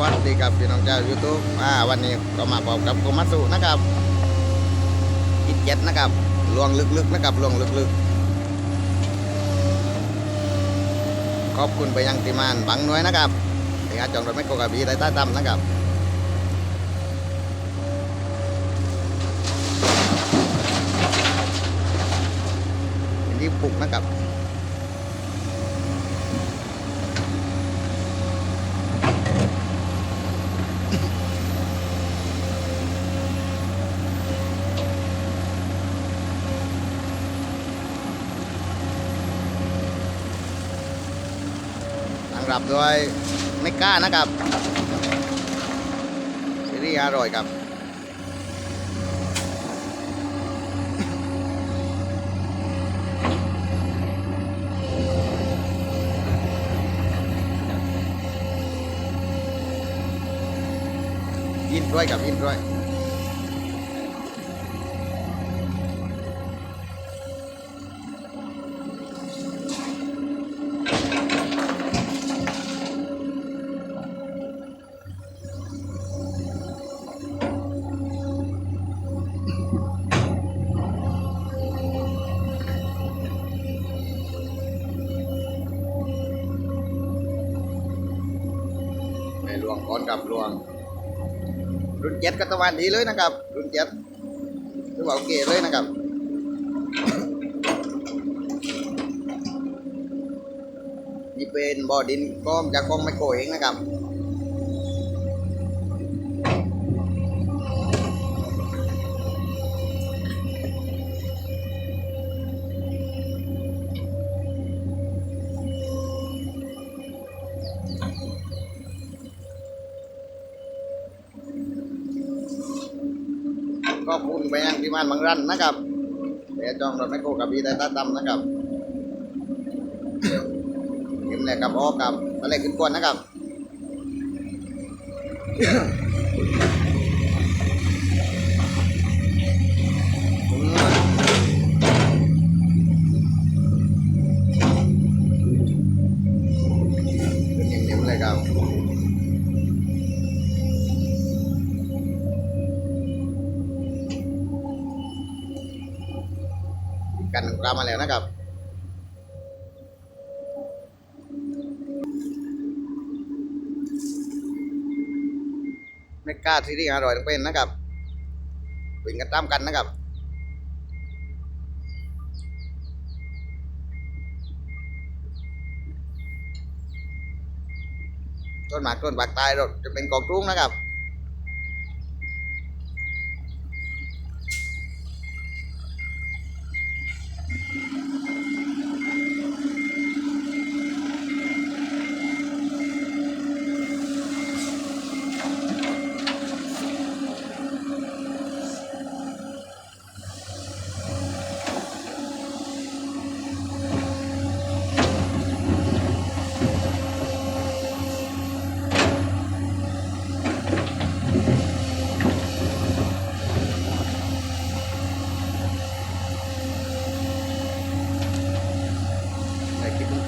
วัสดีครับพี่น้องเจ้ายูทูบอ่าวันนี้ก็มาพบกับโกมัตสุนะครับอิดเจ็ดนะครับลวงลึกๆนะครับลวงลึกๆขอบคุณไปยังทีมานบังหน่วยนะครับที่อาจองรถไม่โกกระบีได้ใต้ตั้มนะครับเป็นที่ปลุกนะครับ ตั้งรับด้วยไม่กล้านะครับซีรีส์อร่อยครับยินด้วยกับยินด้วย วงก่อนกับหลวง รุ่นเจ็ดก็ตะวันดีเลยนะครับ รุ่นเจ็ดถือว่าโอเคเลยนะครับนี่เป็นบ่อดินก้อมจากกองไมโครเองนะครับ ไปยังพิมานบางรันนะครับเดี๋ยวจองรถไมโครกับบีได้ตาดำนะครับเข็มแหลกกับออกกับอะไรขึ้นกวนนะครับ มาแล้วนะครับไม่กล้าที่ที่อร่อยต้องเป็นนะครับวิ่งกันตามกันนะครับต้นหมากต้นบากตายเราจะเป็นกองทุ่งนะครับ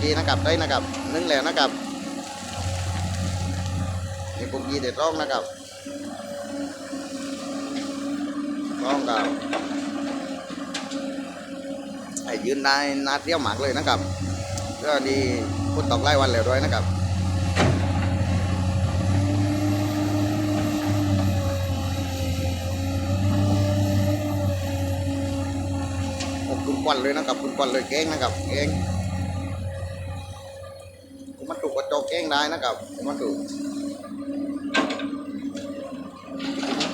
ีนะครับได้นะครับนึ่งแล้วนะครับนี่ปุงกีเด็ดร้องนะครับร้องกับไอ้ยืนได้นาเที่ยวหมากเลยนะครับก็ดีพูดตกไล่วันแล้วด้วยนะครับคุณควันเลยนะครับคุณควันเลยเก้งนะครับเก้ง ได้นะครับมาดูก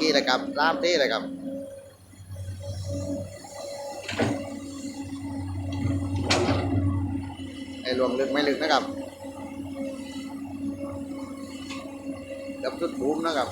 กี่เลยครับรามเต้เลยครับไอ้รวมลึกไม่ลึกนะครับดับชุดบูมนะครับ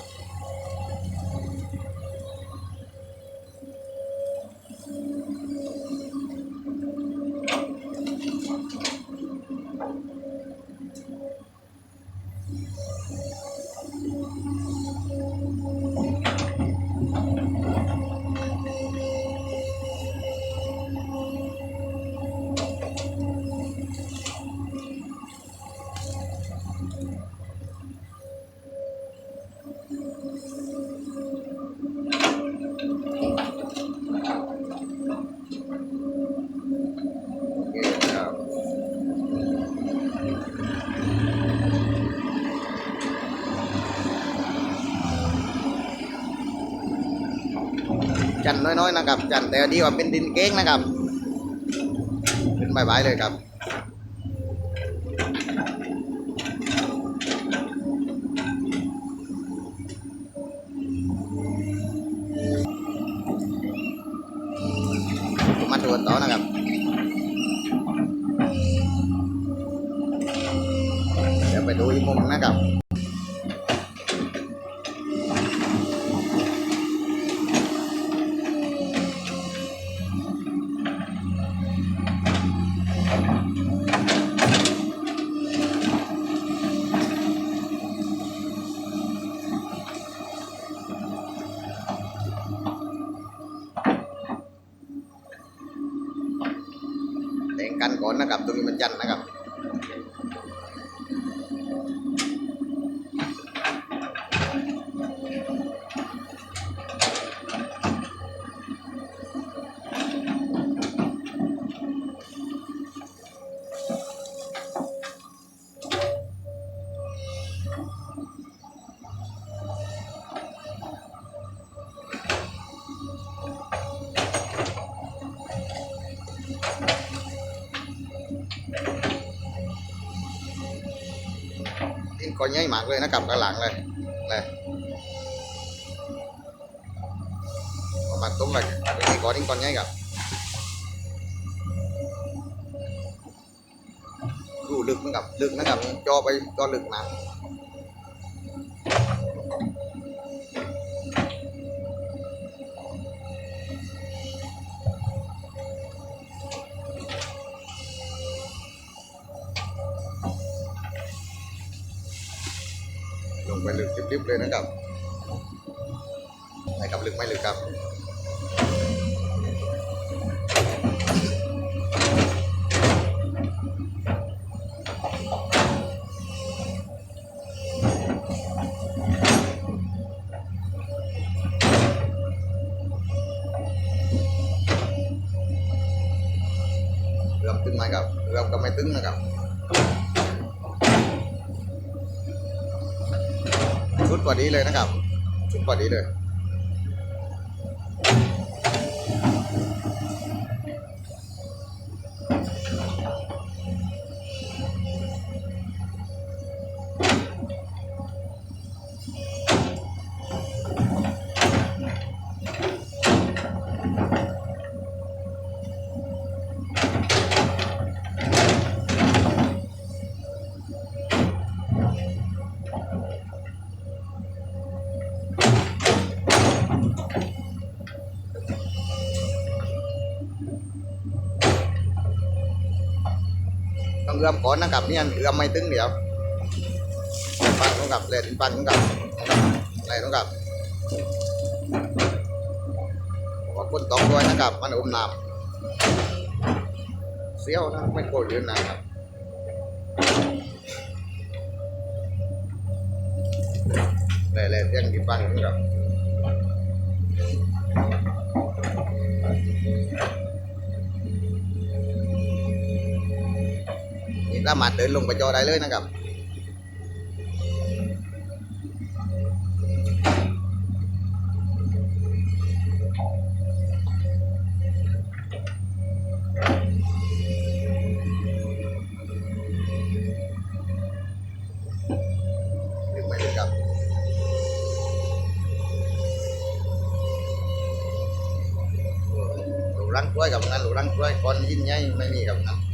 จันน้อยๆนะครับ จันแต่ดีกว่าเป็นดินเก้งนะครับขึ้นบายๆเลยครับ กันก่อนนะครับตรงนี้มันจันทร์นะครับ ก้อนใหญ่มากเลยนะครับกระหลังเลยเลยมาณตุ้มเลยเป็นก้อนนี่ก้อนใหญ่กับดูลึกนะครับลึกนะครับจอไปจอลึกนะ ลึกลิบเลยนะครับไหนครับลึกไม่ลึกครับเริ่มตึงไหมครับเริ่มก็ไม่ตึงนะครับ กว่านี้เลยนะครับ ชุดกว่านี้เลย เอื้อมก่อนนะครับเนี่ยเอื้อมไม่ตึงเดี๋ยวปังต้องกับเล่นปังต้องกับอะไรต้องกับขอบคุณตองด้วยนะครับ มันอมน้ำเสี้ยวนะไม่โกรธยืนนะครับเล่นเล่นยังกินปังต้องกับ สามารถเดินลงไปจอได้เลยนะครับหลูรังกล้วยกับนั้นหลูรังกล้วยก้อนยิ่งใหญ่ไม่มีกับนั้น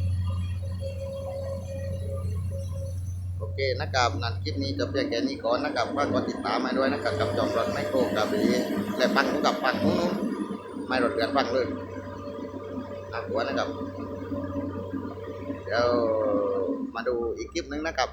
นะครับนั่นคลิปนี้จะเพียงแค่นี้ก่อนนะครับฝากกดติดตามมาด้วยนะครับกับจอมรถไมโครกับดีและปังนู้นกับปังนู้นนู้นไม่รถเดือนปังเลยน่ากลัวนะครับเดี๋ยวมาดูอีกคลิปหนึงนะครับ